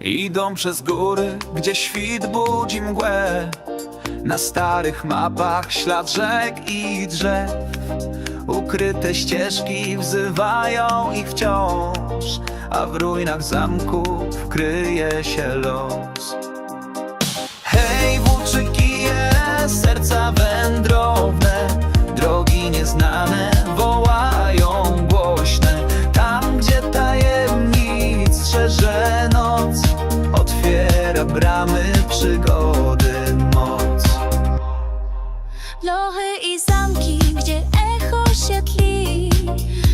Idą przez góry, gdzie świt budzi mgłę. Na starych mapach ślad rzek i drzew. Ukryte ścieżki wzywają ich wciąż A w ruinach zamków kryje się los bramy przygody moc. Lochy i zamki, gdzie echo się tli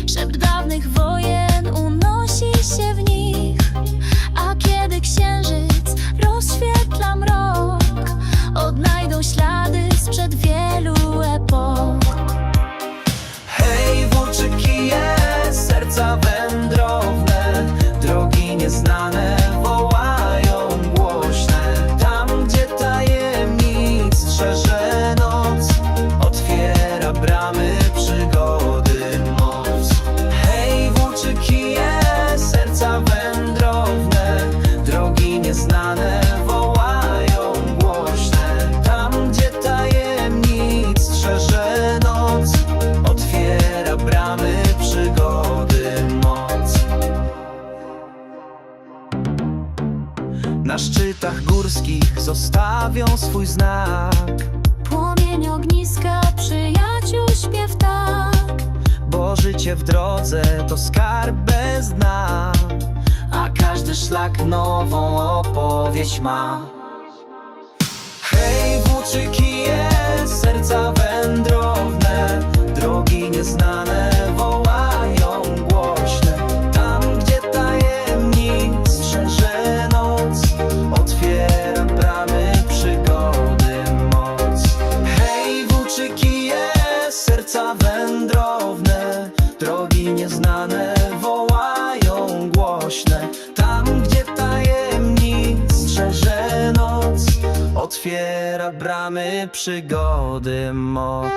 Szept dawnych wojen unosi się w nich. A kiedy księżyc rozświetla mrok Odnajdą ślady sprzed wielu szczytach górskich zostawią swój znak. Płomień ogniska, przyjaciół śpiew tak. Bo życie w drodze to skarb bez dna A każdy szlak nową opowieść ma. Hej, włóczy kije, Nieznane wołają głośne. Tam, gdzie tajemnic strzeże noc Otwiera bramy przygody moc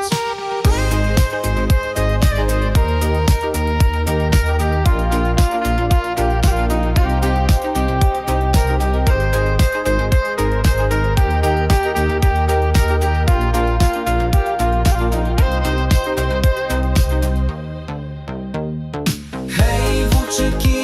you keep